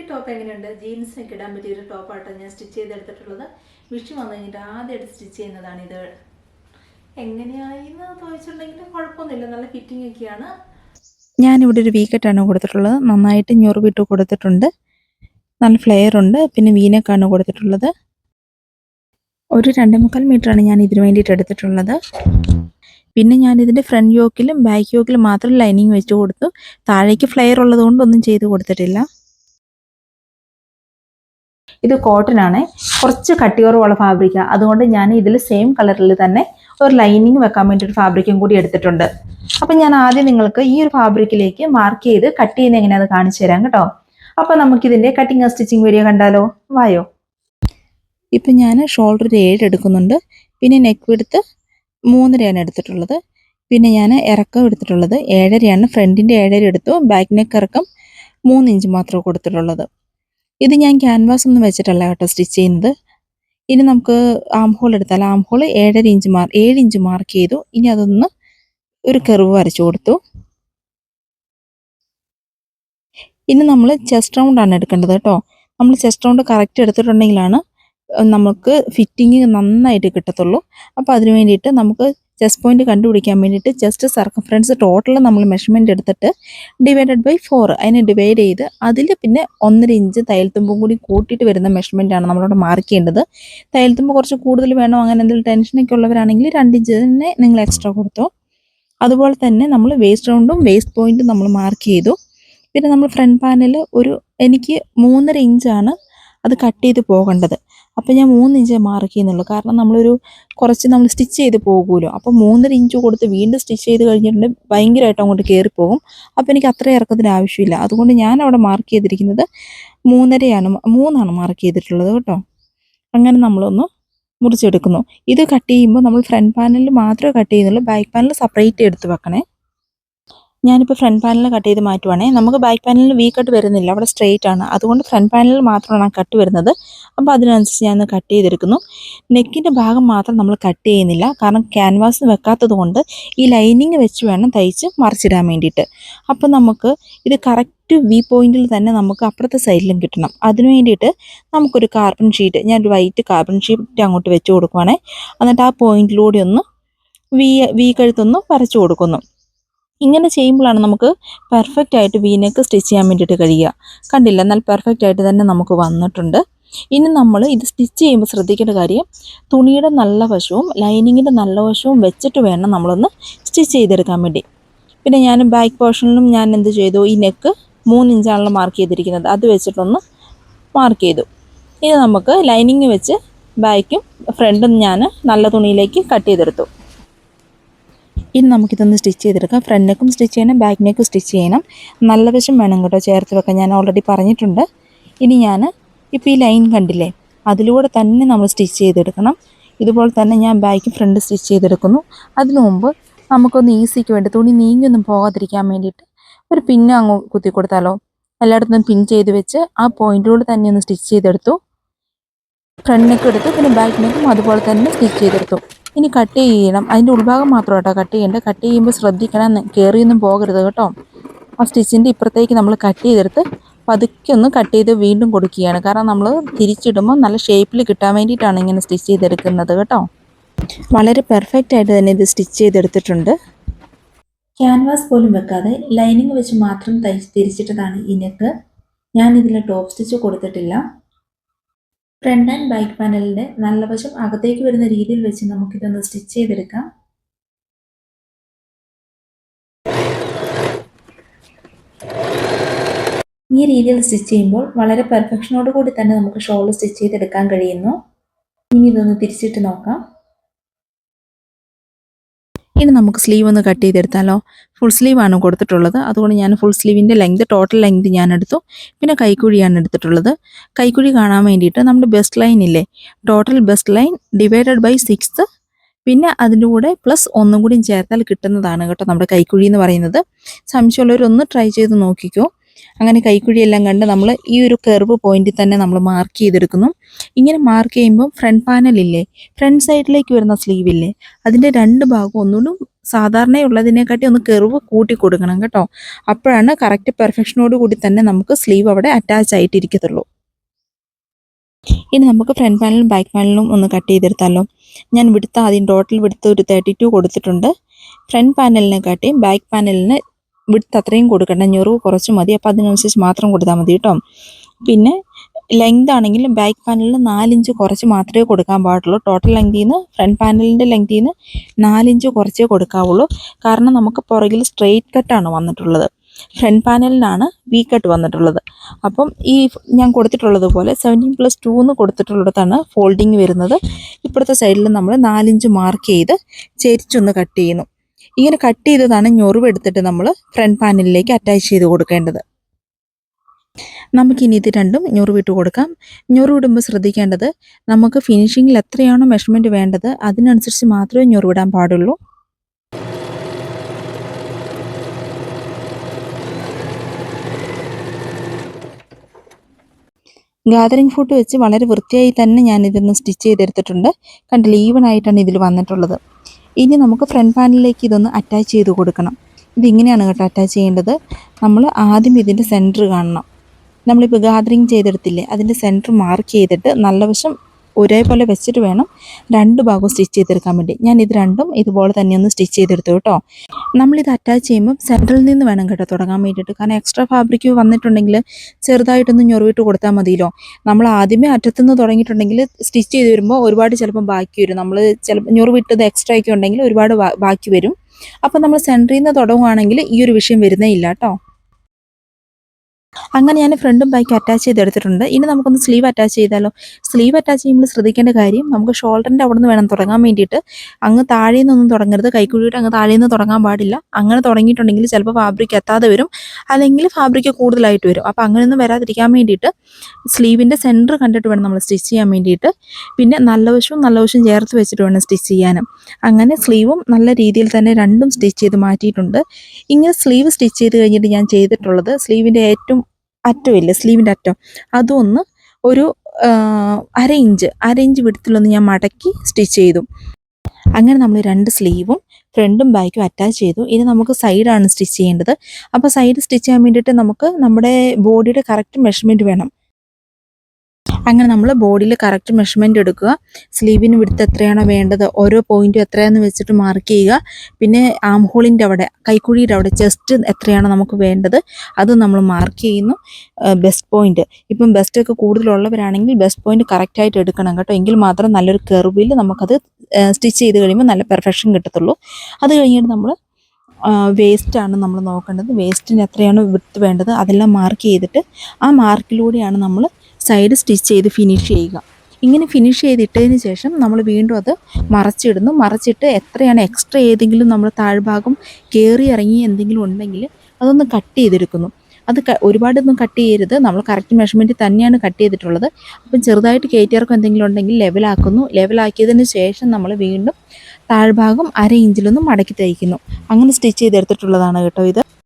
ഈ ടോപ്പ് എങ്ങനെയുണ്ട്? ജീൻസിനൊക്കെ ഇടാൻ പറ്റിയ ഒരു ടോപ്പാട്ടോ ഞാൻ സ്റ്റിച്ച് ചെയ്തെടുത്തിട്ടുള്ളത്. വിഷു വന്നു കഴിഞ്ഞിട്ട് ആദ്യമായിട്ട് സ്റ്റിച്ച് ചെയ്യുന്നതാണിത് എങ്ങനെയായി എന്ന് ചോദിച്ചിട്ടുണ്ടെങ്കിൽ കുഴപ്പമൊന്നുമില്ല. നല്ല ഫിറ്റിംഗ് ഒക്കെയാണ്. ഞാനിവിടെ ഒരു വീക്കറ്റാണ് കൊടുത്തിട്ടുള്ളത്. നന്നായിട്ട് ഞൊറുവിട്ട് കൊടുത്തിട്ടുണ്ട്. നല്ല ഫ്ലെയർ ഉണ്ട്. പിന്നെ വീനക്കാണ് കൊടുത്തിട്ടുള്ളത്. ഒരു രണ്ടേ മുക്കാൽ മീറ്ററാണ് ഞാൻ ഇതിന് വേണ്ടിയിട്ട് എടുത്തിട്ടുള്ളത്. പിന്നെ ഞാൻ ഇതിന്റെ ഫ്രണ്ട് യോക്കിലും ബാക്ക് യോക്കിലും മാത്രം ലൈനിങ് വെച്ച് കൊടുത്തു. താഴേക്ക് ഫ്ലെയർ ഉള്ളതുകൊണ്ട് ഒന്നും ചെയ്ത് കൊടുത്തിട്ടില്ല. ഇത് കോട്ടൺ ആണ്. കുറച്ച് കട്ടിയോറുള്ള ഫാബ്രിക്കാണ് അതുകൊണ്ട് ഞാൻ ഇതിൽ സെയിം കളറിൽ തന്നെ ഒരു ലൈനിങ് വെക്കാൻ വേണ്ടി ഒരു ഫാബ്രിക്കും കൂടി എടുത്തിട്ടുണ്ട്. അപ്പം ഞാൻ ആദ്യം നിങ്ങൾക്ക് ഈ ഒരു ഫാബ്രിക്കിലേക്ക് മാർക്ക് ചെയ്ത് കട്ട് ചെയ്യുന്ന എങ്ങനെയാണെന്ന് കാണിച്ചു തരാം കേട്ടോ. അപ്പോൾ നമുക്കിതിന്റെ കട്ടിങ് സ്റ്റിച്ചിങ് വീഡിയോ കണ്ടാലോ? വായോ. ഇപ്പം ഞാൻ ഷോൾഡർ ഏഴ് എടുക്കുന്നുണ്ട്. പിന്നെ നെക്ക് എടുത്ത് മൂന്നരയാണ് എടുത്തിട്ടുള്ളത്. പിന്നെ ഞാൻ ഇറക്കം എടുത്തിട്ടുള്ളത്. ഏഴരയാണ്. ഫ്രണ്ടിന്റെ ഏഴര എടുത്തു. ബാക്ക് നെക്ക് ഇറക്കം മൂന്ന് ഇഞ്ച് മാത്രമേ കൊടുത്തിട്ടുള്ളത്. ഇത് ഞാൻ ക്യാൻവാസ് ഒന്നും വെച്ചിട്ടല്ല കേട്ടോ സ്റ്റിച്ച് ചെയ്യുന്നത്. ഇനി നമുക്ക് ആം ഹോൾ എടുത്താൽ ആം ഹോൾ ഏഴര ഇഞ്ച് മാർക്ക് ഏഴ് ഇഞ്ച് മാർക്ക് ചെയ്തു. ഇനി അതൊന്ന് ഒരു കെർവ് വരച്ചു കൊടുത്തു. ഇനി നമ്മൾ ചെസ്റ്റ് ആണ് എടുക്കേണ്ടത് കേട്ടോ. നമ്മൾ ചെസ്റ്റ് റൗണ്ട് കറക്റ്റ് എടുത്തിട്ടുണ്ടെങ്കിലാണ് നമുക്ക് ഫിറ്റിങ് നന്നായിട്ട് കിട്ടത്തുള്ളൂ. അപ്പോൾ അതിന് വേണ്ടിയിട്ട് നമുക്ക് ചെസ്റ്റ് പോയിന്റ് കണ്ടുപിടിക്കാൻ വേണ്ടിയിട്ട് ജസ്റ്റ് സർക്കംഫറൻസ് ടോട്ടൽ നമ്മൾ മെഷർമെന്റ് എടുത്തിട്ട് ഡിവൈഡഡ് ബൈ ഫോർ അതിനെ ഡിവൈഡ് ചെയ്ത് അതിൽ പിന്നെ ഒന്നര ഇഞ്ച് തയ്യൽത്തുമ്പും കൂടി കൂട്ടിയിട്ട് വരുന്ന മെഷർമെന്റ് ആണ് നമ്മളവിടെ മാർക്ക് ചെയ്യേണ്ടത്. തയ്യൽത്തുമ്പ് കുറച്ച് കൂടുതൽ വേണോ? അങ്ങനെ എന്തെങ്കിലും ടെൻഷനൊക്കെ ഉള്ളവരാണെങ്കിൽ രണ്ട് ഇഞ്ച് തന്നെ നിങ്ങൾ എക്സ്ട്രാ കൊടുത്തോ. അതുപോലെ തന്നെ നമ്മൾ വേസ്റ്റ് റൗണ്ടും വേസ്റ്റ് പോയിന്റും നമ്മൾ മാർക്ക് ചെയ്തു. പിന്നെ നമ്മൾ ഫ്രണ്ട് പാനൽ ഒരു എനിക്ക് മൂന്നര ഇഞ്ചാണ് അത് കട്ട് ചെയ്ത് പോകേണ്ടത്. അപ്പോൾ ഞാൻ മൂന്ന് ഇഞ്ച് മാർക്ക് ചെയ്യുന്നുള്ളൂ. കാരണം നമ്മളൊരു കുറച്ച് നമ്മൾ സ്റ്റിച്ച് ചെയ്ത് പോകുമല്ലോ. അപ്പോൾ മൂന്നര ഇഞ്ച് കൊടുത്ത് വീണ്ടും സ്റ്റിച്ച് ചെയ്ത് കഴിഞ്ഞിട്ടുണ്ടെങ്കിൽ ഭയങ്കരമായിട്ട് അങ്ങോട്ട് കയറിപ്പോകും അപ്പോൾ എനിക്ക് അത്ര ഇറക്കത്തിന് ആവശ്യമില്ല. അതുകൊണ്ട് ഞാൻ അവിടെ മാർക്ക് ചെയ്തിരിക്കുന്നത് മൂന്നരയാണ് മൂന്നാണ് മാർക്ക് ചെയ്തിട്ടുള്ളത് കേട്ടോ. അങ്ങനെ നമ്മളൊന്ന് മുറിച്ചെടുക്കുന്നു. ഇത് കട്ട് ചെയ്യുമ്പോൾ നമ്മൾ ഫ്രണ്ട് പാനലിൽ മാത്രമേ കട്ട് ചെയ്യുന്നുള്ളൂ ബാക്ക് പാനൽ സെപ്പറേറ്റ് എടുത്ത് വെക്കണേ. ഞാനിപ്പോൾ ഫ്രണ്ട് പാനൽ കട്ട് ചെയ്ത് മാറ്റുവാണേ. നമുക്ക് ബാക്ക് പാനലിൽ വി കട്ട് വരുന്നില്ല. അവിടെ സ്ട്രെയിറ്റ് ആണ്. അതുകൊണ്ട് ഫ്രണ്ട് പാനലിൽ മാത്രമാണ് ആ കട്ട് വരുന്നത്. അപ്പോൾ അതിനനുസരിച്ച് ഞാൻ കട്ട് ചെയ്തെടുക്കുന്നു. നെക്കിന്റെ ഭാഗം മാത്രം നമ്മൾ കട്ട് ചെയ്യുന്നില്ല. കാരണം ക്യാൻവാസ് വെക്കാത്തത് കൊണ്ട് ഈ ലൈനിങ് വെച്ച് വേണം തയ്ച്ച് മറിച്ചിടാൻ വേണ്ടിയിട്ട്. അപ്പോൾ നമുക്ക് ഇത് കറക്റ്റ് വി പോയിന്റിൽ തന്നെ നമുക്ക് അപ്പുറത്തെ സൈഡിലും കിട്ടണം. അതിന് വേണ്ടിയിട്ട് നമുക്കൊരു കാർബൺ ഷീറ്റ് ഞാൻ ഒരു വൈറ്റ് കാർബൺ ഷീറ്റ് അങ്ങോട്ട് വെച്ച് കൊടുക്കുവാണേ. എന്നിട്ട് ആ പോയിന്റിലൂടെ ഒന്ന് വി വി കഴുത്തൊന്ന് വരച്ചു കൊടുക്കുന്നു. ഇങ്ങനെ ചെയ്യുമ്പോഴാണ് നമുക്ക് പെർഫെക്റ്റ് ആയിട്ട് വീനക്ക് സ്റ്റിച്ച് ചെയ്യാൻ വേണ്ടിയിട്ട് കഴിയുക. കണ്ടില്ല? എന്നാൽ പെർഫെക്റ്റ് ആയിട്ട് തന്നെ നമുക്ക് വന്നിട്ടുണ്ട്. ഇനി നമ്മൾ ഇത് സ്റ്റിച്ച് ചെയ്യുമ്പോൾ ശ്രദ്ധിക്കേണ്ട കാര്യം തുണിയുടെ നല്ല വശവും ലൈനിങ്ങിന്റെ നല്ല വശവും വെച്ചിട്ട് വേണം നമ്മളൊന്ന് സ്റ്റിച്ച് ചെയ്തെടുക്കാൻ വേണ്ടി. പിന്നെ ഞാൻ ബാക്ക് പോർഷനിലും ഞാൻ എന്ത് ചെയ്തു? ഈ നെക്ക് മൂന്ന് ഇഞ്ചാണല്ലോ മാർക്ക് ചെയ്തിരിക്കുന്നത്. അത് വെച്ചിട്ടൊന്ന് മാർക്ക് ചെയ്തു. ഇത് നമുക്ക് ലൈനിങ് വെച്ച് ബാക്കും ഫ്രണ്ടും ഞാൻ നല്ല തുണിയിലേക്ക് കട്ട് ചെയ്തെടുത്തു. ഇനി നമുക്കിതൊന്ന് സ്റ്റിച്ച് ചെയ്തെടുക്കാം. ഫ്രണ്ട് നെക്കും സ്റ്റിച്ച് ചെയ്യണം ബാക്ക് നെക്കും സ്റ്റിച്ച് ചെയ്യണം. നല്ല വശം വേണം കേട്ടോ ചേർത്ത് വെക്കാൻ ഞാൻ ഓൾറെഡി പറഞ്ഞിട്ടുണ്ട്. ഇനി ഞാൻ ഇപ്പോൾ ഈ ലൈൻ കണ്ടില്ലേ? അതിലൂടെ തന്നെ നമ്മൾ സ്റ്റിച്ച് ചെയ്തെടുക്കണം. ഇതുപോലെ തന്നെ ഞാൻ ബാക്ക് ഫ്രണ്ട് സ്റ്റിച്ച് ചെയ്തെടുക്കുന്നു. അതിനു മുമ്പ് നമുക്കൊന്ന് ഈസിക്ക് വേണ്ടി തുണി നീങ്ങിയൊന്നും പോകാതിരിക്കാൻ വേണ്ടിയിട്ട് ഒരു പിന്ന് അങ്ങ് കുത്തി കൊടുത്താലോ? എല്ലായിടത്തും പിൻ ചെയ്ത് വെച്ച് ആ പോയിന്റിലൂടെ തന്നെ ഒന്ന് സ്റ്റിച്ച് ചെയ്തെടുത്തു. ഫ്രണ്ട് എടുത്തു പിന്നെ ബാക്ക് നെക്കും അതുപോലെ തന്നെ സ്റ്റിച്ച് ചെയ്തെടുത്തു. ഇനി കട്ട് ചെയ്യണം. അതിന്റെ ഉൾഭാഗം മാത്രം കേട്ടോ കട്ട് ചെയ്യേണ്ടത്. കട്ട് ചെയ്യുമ്പോൾ ശ്രദ്ധിക്കണം. കയറിയൊന്നും പോകരുത് കേട്ടോ. ആ സ്റ്റിച്ചിന്റെ ഇപ്പുറത്തേക്ക് നമ്മൾ കട്ട് ചെയ്തെടുത്ത് പതുക്കെ ഒന്ന് കട്ട് ചെയ്ത് വീണ്ടും കൊടുക്കുകയാണ്. കാരണം നമ്മൾ തിരിച്ചിടുമ്പോൾ നല്ല ഷേപ്പിൽ കിട്ടാൻ വേണ്ടിയിട്ടാണ് ഇങ്ങനെ സ്റ്റിച്ച് ചെയ്തെടുക്കുന്നത് കേട്ടോ. വളരെ പെർഫെക്റ്റ് ആയിട്ട് തന്നെ ഇത് സ്റ്റിച്ച് ചെയ്തെടുത്തിട്ടുണ്ട്. ക്യാൻവാസ് പോലും വെക്കാതെ ലൈനിങ് വെച്ച് മാത്രം തയ്ച്ച് തിരിച്ചിട്ടതാണ് ഈ നെക്ക് ഞാൻ ഇതിൽ ടോപ്പ് സ്റ്റിച്ച് കൊടുത്തിട്ടില്ല. ഫ്രണ്ട് ആൻഡ് ബാക്ക് പാനലിന്റെ നല്ല വശം അകത്തേക്ക് വരുന്ന രീതിയിൽ വെച്ച് നമുക്കിതൊന്ന് സ്റ്റിച്ച് ചെയ്തെടുക്കാം. ഈ രീതിയിൽ സ്റ്റിച്ച് ചെയ്യുമ്പോൾ വളരെ പെർഫെക്ഷനോട് കൂടി തന്നെ നമുക്ക് ഷോൾ സ്റ്റിച്ച് ചെയ്തെടുക്കാൻ കഴിയുന്നു. ഇനി ഇതൊന്ന് തിരിച്ചിട്ട് നോക്കാം. ഇനി നമുക്ക് സ്ലീവ് ഒന്ന് കട്ട് ചെയ്തെടുത്താലോ? ഫുൾ സ്ലീവാണ് കൊടുത്തിട്ടുള്ളത്. അതുകൊണ്ട് ഞാൻ ഫുൾ സ്ലീവിന്റെ ലെങ്ത് ടോട്ടൽ ലെങ്ത് ഞാൻ എടുത്തു. പിന്നെ കൈക്കുഴിയാണ് എടുത്തിട്ടുള്ളത്. കൈക്കുഴി കാണാൻ വേണ്ടിയിട്ട് നമ്മുടെ ബെസ്റ്റ് ലൈൻ ഇല്ലേ? Total bust line divided by six പിന്നെ അതിന്റെ കൂടെ പ്ലസ് ഒന്നും കൂടി ചേർത്താൽ കിട്ടുന്നതാണ് കേട്ടോ നമ്മുടെ കൈക്കുഴി എന്ന് പറയുന്നത്. സംശയമുള്ളവരൊന്ന് ട്രൈ ചെയ്ത് നോക്കിക്കോ. അങ്ങനെ കൈക്കുഴിയെല്ലാം കണ്ട് നമ്മൾ ഈ ഒരു കെർവ് പോയിന്റിൽ തന്നെ നമ്മൾ മാർക്ക് ചെയ്തെടുക്കുന്നു. ഇങ്ങനെ മാർക്ക് ചെയ്യുമ്പോൾ ഫ്രണ്ട് പാനൽ ഇല്ലേ? ഫ്രണ്ട് സൈഡിലേക്ക് വരുന്ന സ്ലീവ് ഇല്ലേ? അതിന്റെ രണ്ട് ഭാഗവും ഒന്നുകൂടി സാധാരണയുള്ളതിനെക്കാട്ടി ഒന്ന് കെറിവ് കൂട്ടി കൊടുക്കണം കേട്ടോ. അപ്പോഴാണ് കറക്റ്റ് പെർഫെക്ഷനോട് കൂടി തന്നെ നമുക്ക് സ്ലീവ് അവിടെ അറ്റാച്ച് ആയിട്ടിരിക്കത്തുള്ളൂ. ഇനി നമുക്ക് ഫ്രണ്ട് പാനലും ബാക്ക് പാനലും ഒന്ന് കട്ട് ചെയ്തെടുത്താലോ. ഞാൻ വിടുത്ത ആദ്യം ടോട്ടൽ വിടുത്ത ഒരു തേർട്ടി ടു കൊടുത്തിട്ടുണ്ട് ഫ്രണ്ട് പാനലിനെക്കാട്ടിയും ബാക്ക് പാനലിന് വിടുത്ത് അത്രയും കൊടുക്കണ്ട. ഞെറിവ് കുറച്ച് മതി. അപ്പോൾ അതിനനുസരിച്ച് മാത്രം കൊടുത്താൽ മതി കേട്ടോ. പിന്നെ ലെങ്ത് ആണെങ്കിലും ബാക്ക് പാനലിൽ നാലിഞ്ച് കുറച്ച് മാത്രമേ കൊടുക്കാൻ പാടുള്ളൂ. ടോട്ടൽ ലെങ്തിൽ നിന്ന് ഫ്രണ്ട് പാനലിന്റെ ലെങ്തിൽ നിന്ന് നാലിഞ്ച് കുറച്ചേ കൊടുക്കാവുള്ളൂ. കാരണം നമുക്ക് പുറകിൽ സ്ട്രെയിറ്റ് കട്ടാണ് വന്നിട്ടുള്ളത്. ഫ്രണ്ട് പാനലിനാണ് വി കട്ട് വന്നിട്ടുള്ളത്. അപ്പം ഈ ഞാൻ കൊടുത്തിട്ടുള്ളത് പോലെ സെവന്റീൻ പ്ലസ് ടു എന്ന് കൊടുത്തിട്ടുള്ളിടത്താണ് ഫോൾഡിങ് വരുന്നത്. ഇപ്പോഴത്തെ സൈഡിൽ നമ്മൾ നാലിഞ്ച് മാർക്ക് ചെയ്ത് ചെരിച്ചൊന്ന് കട്ട് ചെയ്യുന്നു. ഇങ്ങനെ കട്ട് ചെയ്തതാണ് ഞൊറിവ് എടുത്തിട്ട് നമ്മൾ ഫ്രണ്ട് പാനലിലേക്ക് അറ്റാച്ച് ചെയ്ത് കൊടുക്കേണ്ടത്. നമുക്കിനി ഇത് രണ്ടും ഞൊറിവിട്ട് കൊടുക്കാം. ഞൊറിവിടുമ്പോൾ ശ്രദ്ധിക്കേണ്ടത് നമുക്ക് ഫിനിഷിങ്ങിൽ എത്രയാണോ മെഷർമെന്റ് വേണ്ടത് അതിനനുസരിച്ച് മാത്രമേ ഞൊറിവിടാൻ പാടുള്ളൂ. ഗാദറിംഗ് ഫുഡ് വെച്ച് വളരെ വൃത്തിയായി തന്നെ ഞാനിതൊന്ന് സ്റ്റിച്ച് ചെയ്തെടുത്തിട്ടുണ്ട്. കണ്ടില്ല ഈവൺ ആയിട്ടാണ് ഇതിൽ വന്നിട്ടുള്ളത്. ഇനി നമുക്ക് ഫ്രണ്ട് പാനലിലേക്ക് ഇതൊന്ന് അറ്റാച്ച് ചെയ്ത് കൊടുക്കണം. ഇതിങ്ങനെയാണ് കേട്ടോ അറ്റാച്ച് ചെയ്യേണ്ടത്. നമ്മൾ ആദ്യം ഇതിന്റെ സെന്റർ കാണണം. നമ്മളിപ്പോൾ ഗാദറിങ് ചെയ്തെടുത്തില്ലേ അതിന്റെ സെന്റർ മാർക്ക് ചെയ്തിട്ട് നല്ല വശം ഒരേപോലെ വെച്ചിട്ട് വേണം രണ്ട് ഭാഗവും സ്റ്റിച്ച് ചെയ്തെടുക്കാൻ വേണ്ടി. ഞാൻ ഇത് രണ്ടും ഇതുപോലെ തന്നെ ഒന്ന് സ്റ്റിച്ച് ചെയ്തെടുത്തു കേട്ടോ. നമ്മളിത് അറ്റാച്ച് ചെയ്യുമ്പോൾ സെന്ററിൽ നിന്ന് വേണം കേട്ടോ തുടങ്ങാൻ വേണ്ടിയിട്ട്. കാരണം എക്സ്ട്രാ ഫാബ്രിക് വന്നിട്ടുണ്ടെങ്കിൽ ചെറുതായിട്ടൊന്ന് ഞൊറിവിട്ട് കൊടുത്താൽ മതിയല്ലോ. നമ്മൾ ആദ്യമേ അറ്റത്തുനിന്ന് തുടങ്ങിയിട്ടുണ്ടെങ്കിൽ സ്റ്റിച്ച് ചെയ്ത് വരുമ്പോൾ ഒരുപാട് ചിലപ്പം ബാക്കി വരും. നമ്മൾ ചിലപ്പോൾ ഞൊറിവിട്ടത് എക്സ്ട്രാ ഒക്കെ ഉണ്ടെങ്കിൽ ഒരുപാട് ബാക്കി വരും. അപ്പം നമ്മൾ സെന്ററിൽ നിന്ന് തുടങ്ങുകയാണെങ്കിൽ ഈ ഒരു വിഷയം വരുന്നേ ഇല്ല കേട്ടോ. അങ്ങനെ ഞാൻ ഫ്രണ്ടും ബാക്കും അറ്റാച്ച് ചെയ്തെടുത്തിട്ടുണ്ട്. ഇനി നമുക്കൊന്ന് സ്ലീവ് അറ്റാച്ച് ചെയ്താലോ? സ്ലീവ് അറ്റാച്ച് ചെയ്യുമ്പോൾ ശ്രദ്ധിക്കേണ്ട കാര്യം നമുക്ക് ഷോൾഡറിന്റെ അവിടെ നിന്ന് വേണം തുടങ്ങാൻ വേണ്ടിയിട്ട്. അങ്ങ് താഴെ നിന്നൊന്നും തുടങ്ങരുത്. കൈക്കുഴിയുടെ അങ്ങ് താഴെ നിന്ന് തുടങ്ങാൻ പാടില്ല. അങ്ങനെ തുടങ്ങിയിട്ടുണ്ടെങ്കിൽ ചിലപ്പോൾ ഫാബ്രിക് എത്താതെ വരും. അല്ലെങ്കിൽ ഫാബ്രിക് കൂടുതലായിട്ട് വരും. അപ്പോൾ അങ്ങനെയൊന്നും വരാതിരിക്കാൻ വേണ്ടിയിട്ട് സ്ലീവിന്റെ സെന്റർ കണ്ടിട്ട് വേണം നമ്മൾ സ്റ്റിച്ച് ചെയ്യാൻ വേണ്ടിയിട്ട്. പിന്നെ നല്ല വശവും നല്ല വശവും ചേർത്ത് വെച്ചിട്ട് വേണം സ്റ്റിച്ച് ചെയ്യാനും. അങ്ങനെ സ്ലീവും നല്ല രീതിയിൽ തന്നെ രണ്ടും സ്റ്റിച്ച് ചെയ്ത് മാറ്റിയിട്ടുണ്ട്. ഇങ്ങനെ സ്ലീവ് സ്റ്റിച്ച് ചെയ്ത് കഴിഞ്ഞിട്ട് ഞാൻ ചെയ്തിട്ടുള്ളത് സ്ലീവിന്റെ ഏറ്റവും അറ്റമില്ല സ്ലീവിന്റെ അറ്റം അതൊന്ന് ഒരു അര ഇഞ്ച് അര ഇഞ്ച് വിടത്തിലൊന്ന് ഞാൻ മടക്കി സ്റ്റിച്ച് ചെയ്തു. അങ്ങനെ നമ്മൾ രണ്ട് സ്ലീവും ഫ്രണ്ടും ബാക്കും അറ്റാച്ച് ചെയ്തു. ഇനി നമുക്ക് സൈഡാണ് സ്റ്റിച്ച് ചെയ്യേണ്ടത്. അപ്പോൾ സൈഡ് സ്റ്റിച്ച് ചെയ്യാൻ വേണ്ടിയിട്ട് നമുക്ക് നമ്മുടെ ബോഡിയുടെ കറക്റ്റ് മെഷർമെന്റ് വേണം. അങ്ങനെ നമ്മൾ ബോഡിയിൽ കറക്റ്റ് മെഷർമെന്റ് എടുക്കുക. സ്ലീവിന് വിടുത്ത് എത്രയാണോ വേണ്ടത് ഓരോ പോയിന്റും എത്രയാണെന്ന് വെച്ചിട്ട് മാർക്ക് ചെയ്യുക. പിന്നെ ആം ഹോളിന്റെ അവിടെ കൈക്കുഴിയുടെ അവിടെ ചെസ്റ്റ് എത്രയാണോ നമുക്ക് വേണ്ടത് അത് നമ്മൾ മാർക്ക് ചെയ്യുന്നു. ബെസ്റ്റ് പോയിന്റ് ഇപ്പം ബെസ്റ്റ് ഒക്കെ കൂടുതലുള്ളവരാണെങ്കിൽ ബെസ്റ്റ് പോയിന്റ് കറക്റ്റായിട്ട് എടുക്കണം കേട്ടോ. എങ്കിൽ മാത്രം നല്ലൊരു കെർവിൽ നമുക്കത് സ്റ്റിച്ച് ചെയ്ത് കഴിയുമ്പോൾ നല്ല പെർഫെക്ഷൻ കിട്ടത്തുള്ളൂ. അത് കഴിഞ്ഞിട്ട് നമ്മൾ വേസ്റ്റാണ് നമ്മൾ നോക്കേണ്ടത്. വേസ്റ്റിന് എത്രയാണ് വിട്ട് വേണ്ടത് അതെല്ലാം മാർക്ക് ചെയ്തിട്ട് ആ മാർക്കിലൂടെയാണ് നമ്മൾ സൈഡ് സ്റ്റിച്ച് ചെയ്ത് ഫിനിഷ് ചെയ്യുക. ഇങ്ങനെ ഫിനിഷ് ചെയ്തിട്ടതിന് ശേഷം നമ്മൾ വീണ്ടും അത് മറച്ചിടുന്നു. മറച്ചിട്ട് എത്രയാണ് എക്സ്ട്രാ ഏതെങ്കിലും നമ്മൾ താഴ്ഭാഗം കയറി ഇറങ്ങി എന്തെങ്കിലും ഉണ്ടെങ്കിൽ അതൊന്ന് കട്ട് ചെയ്തെടുക്കുന്നു. അത് ഒരുപാടൊന്നും കട്ട് ചെയ്യരുത്. നമ്മൾ കറക്റ്റ് മെഷർമെന്റ് തന്നെയാണ് കട്ട് ചെയ്തിട്ടുള്ളത്. അപ്പം ചെറുതായിട്ട് കയറ്റിയിറക്കം എന്തെങ്കിലും ഉണ്ടെങ്കിൽ ലെവലാക്കുന്നു ലെവലാക്കിയതിന് ശേഷം നമ്മൾ വീണ്ടും താഴ്ഭാഗം അര ഇഞ്ചിലൊന്നും മടക്കി തയ്ക്കുന്നു. അങ്ങനെ സ്റ്റിച്ച് ചെയ്തെടുത്തിട്ടുള്ളതാണ് കേട്ടോ ഇത്.